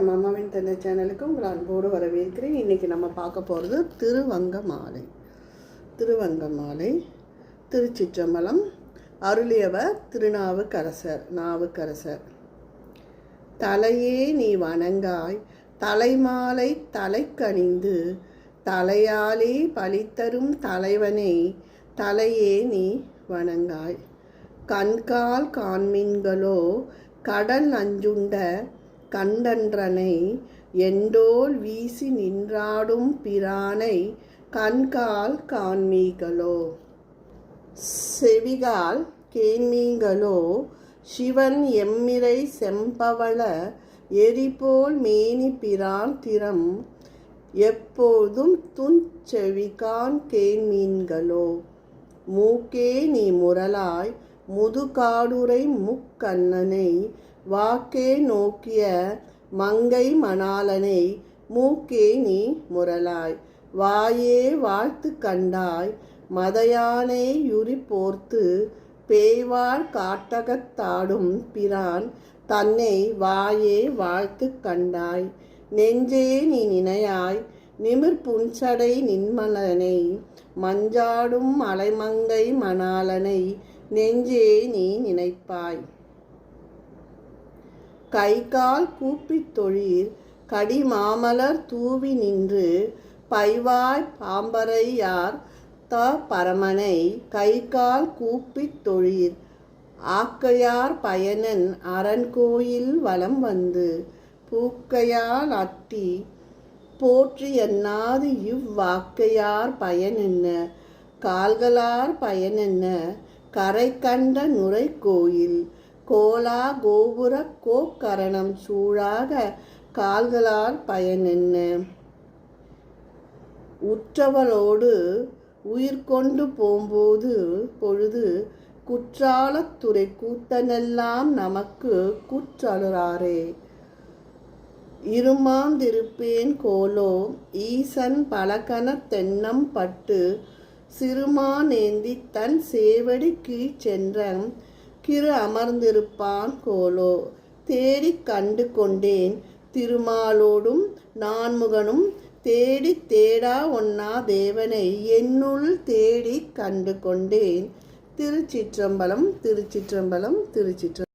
இந்த சேனலுக்கு உங்களை அன்போடு வரவேற்கிறேன். இன்றைக்கி நம்ம பார்க்க போகிறது திருவங்க மாலை திருவங்க மாலை திருச்சிற்றம்பலம் அருளியவர் திருநாவுக்கரசர் நாவுக்கரசர். தலையே நீ வணங்காய் தலைமாலை தலைக்கணிந்து தலையாலே பழித்தரும் தலைவனே தலையே நீ வணங்காய். கண்கால் காண்மீன்களோ கடல் நஞ்சுண்ட கண்டன்றனை எண்டோல் வீசி நின்றாடும் பிரானை கண்கால் காண்மீகளோ? செவிகால் கேண்மீங்களோ? சிவன் எம்மிரை செம்பவள எரிபோல் மேனி பிரான் திறம் எப்போதும் துஞ்செவிகான் கேண்மீன்களோ? மூக்கே நீ முரலாய் முதுகாடுரை முக்கண்ணனை வாக்கே நோக்கிய மங்கை மணாலனை மூக்கே நீ முரலாய் வாயே வாழ்த்து கண்டாய் மதையானை யுரி போர்த்து பேய்வாழ் காட்டகத்தாடும் பிரான் தன்னை வாயே வாழ்த்து கண்டாய். நெஞ்சே நீ நினையாய் நிமிர் புன்சடை நின்மலனை மஞ்சாடும் அலைமங்கை மணாலனை நெஞ்சே நீ நினைப்பாய். கை கால் கூப்பித் தொழில் கடிமாமலர் தூவி நின்று பைவாய் பாம்பரையார் த பரமனை கை கால் கூப்பித் தொழில் ஆக்கையார் பயனன் அரண்கோயில் வலம் வந்து பூக்கையால் அட்டி போற்றி எண்ணாது இவ்வாக்கையார் பயன் என்ன கால்களார் பயன் என்ன கரை கண்ட நுரை கோயில் கோலா கோபுர கோக்கரணம் சூழாக கால்களால் பயன் என்ன உற்றவளோடு உயிர் கொண்டு போம்போது பொழுது குற்றாலத்துறை கூத்தனெல்லாம் நமக்கு குற்றலுறாரே இருமாந்திருப்பேன் கோலோ ஈசன் பலகன தென்னம் பட்டு சிறுமானேந்தி தன் சேவடி கீழ் சென்ற கிரு அமர்ந்திருப்பான் கோலோ. தேடி கண்டு கொண்டேன் திருமாலோடும் நான்முகனும் தேடி தேடா ஒன்னா தேவனை என்னுள் தேடி கண்டு கொண்டேன் திருச்சிற்றம்பலம் திருச்சிற்றம்பலம் திருச்சிற்ற